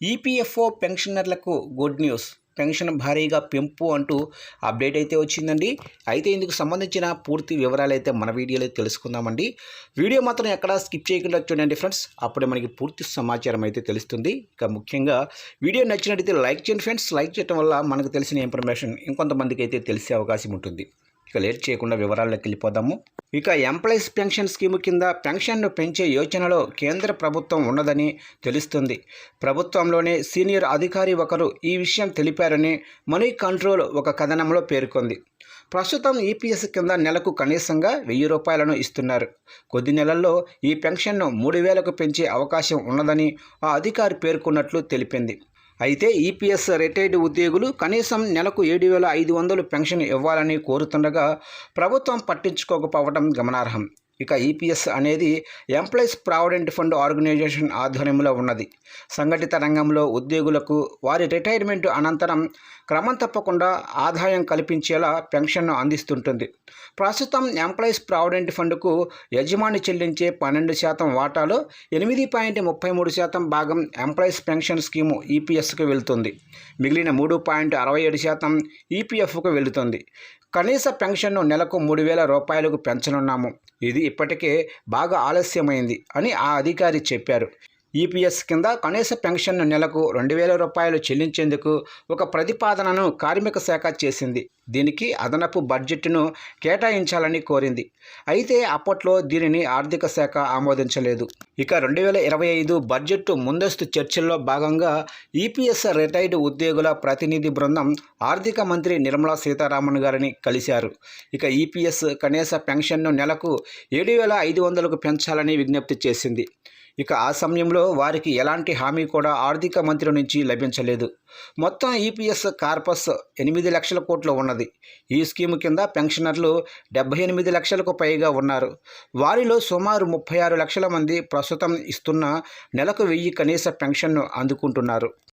EPFO పెన్షనర్లకు good news. Pension భారీగా పెంపు అంటూ అప్డేట్ అయితే వచ్చిందండి. అయితే ఇందుకు సంబంధించిన పూర్తి వివరాలు అయితే మన వీడియోలో తెలుసుకుందామండి. వీడియో మాత్రం ఎక్కడా స్కిప్ చేయకుండా చూడండి ఫ్రెండ్స్. అప్పుడే మనకి పూర్తి సమాచారం అయితే తెలుస్తుంది. ఇక ముఖ్యంగా వీడియో నచ్చినట్టయితే లైక్ చేయండి ఫ్రెండ్స్. లైక్ చేయడం వల్ల మనకు తెలిసిన ఇన్ఫర్మేషన్ ఇంకొంతమందికి అయితే తెలిసే అవకాశం ఉంటుంది. ఇక లేట్ చేయకుండా వివరాల్లోకి వెళ్ళిపోదాము. ఇక ఎంప్లాయీస్ పెన్షన్ స్కీమ్ కింద పెన్షన్ను పెంచే యోచనలో కేంద్ర ప్రభుత్వం ఉన్నదని తెలుస్తుంది. ప్రభుత్వంలోనే సీనియర్ అధికారి ఒకరు ఈ విషయం తెలిపారని మనీ కంట్రోల్ ఒక కథనంలో పేర్కొంది. ప్రస్తుతం ఈపీఎస్ కింద నెలకు కనీసంగా వెయ్యి రూపాయలను ఇస్తున్నారు. కొద్ది నెలల్లో ఈ పెన్షన్ను మూడు వేలకు పెంచే అవకాశం ఉన్నదని ఆ అధికారి పేర్కొన్నట్లు తెలిపింది. అయితే ఈపీఎస్ రిటైర్డ్ ఉద్యోగులు కనీసం నెలకు ఏడు వేల ఐదు వందలు పెన్షన్ ఇవ్వాలని కోరుతుండగా ప్రభుత్వం పట్టించుకోకపోవడం గమనార్హం. ఇక ఈపీఎస్ అనేది ఎంప్లాయీస్ ప్రావిడెంట్ ఫండ్ ఆర్గనైజేషన్ ఆధ్వర్యంలో ఉన్నది. సంఘటిత రంగంలో ఉద్యోగులకు వారి రిటైర్మెంట్ అనంతరం క్రమం తప్పకుండా ఆదాయం కల్పించేలా పెన్షన్ను అందిస్తుంటుంది. ప్రస్తుతం ఎంప్లాయీస్ ప్రావిడెంట్ ఫండ్కు యజమాని చెల్లించే పన్నెండు శాతం వాటాలో ఎనిమిది పాయింట్ ముప్పై మూడు శాతం భాగం ఎంప్లాయీస్ పెన్షన్ స్కీము ఈపీఎస్కు వెళ్తుంది. మిగిలిన మూడు పాయింట్ అరవై ఏడు శాతం ఈపీఎఫ్కు వెళుతుంది. కనీస పెన్షన్ను నెలకు మూడు వేల రూపాయలకు పెంచనున్నాము. ఇది ఇప్పటికే బాగా ఆలస్యమైంది అని ఆ అధికారి చెప్పారు. ఈపీఎస్ కింద కనీస పెన్షన్ను నెలకు రెండు వేల రూపాయలు చెల్లించేందుకు ఒక ప్రతిపాదనను కార్మిక శాఖ చేసింది. దీనికి అదనపు బడ్జెట్ను కేటాయించాలని కోరింది. అయితే అప్పట్లో దీనిని ఆర్థిక శాఖ ఆమోదించలేదు. ఇక రెండు వేల ఇరవై ఐదు బడ్జెట్ ముందస్తు చర్చల్లో భాగంగా ఈపీఎస్ రిటైర్డ్ ఉద్యోగుల ప్రతినిధి బృందం ఆర్థిక మంత్రి నిర్మలా సీతారామన్ గారిని కలిశారు. ఇక ఈపీఎస్ కనీస పెన్షన్ను నెలకు ఏడు వేల ఐదు వందలకు పెంచాలని విజ్ఞప్తి చేసింది. ఇక ఆ సమయంలో వారికి ఎలాంటి హామీ కూడా ఆర్థిక మంత్రి నుంచి లభించలేదు. మొత్తం ఈపీఎస్ కార్పస్ ఎనిమిది లక్షల కోట్లు ఉన్నది. ఈ స్కీము కింద పెన్షనర్లు డెబ్బై ఎనిమిది లక్షలకు పైగా ఉన్నారు. వారిలో సుమారు ముప్పై ఆరు లక్షల మంది ప్రస్తుతం ఇస్తున్న నెలకు వెయ్యి కనీస పెన్షన్ను అందుకుంటున్నారు.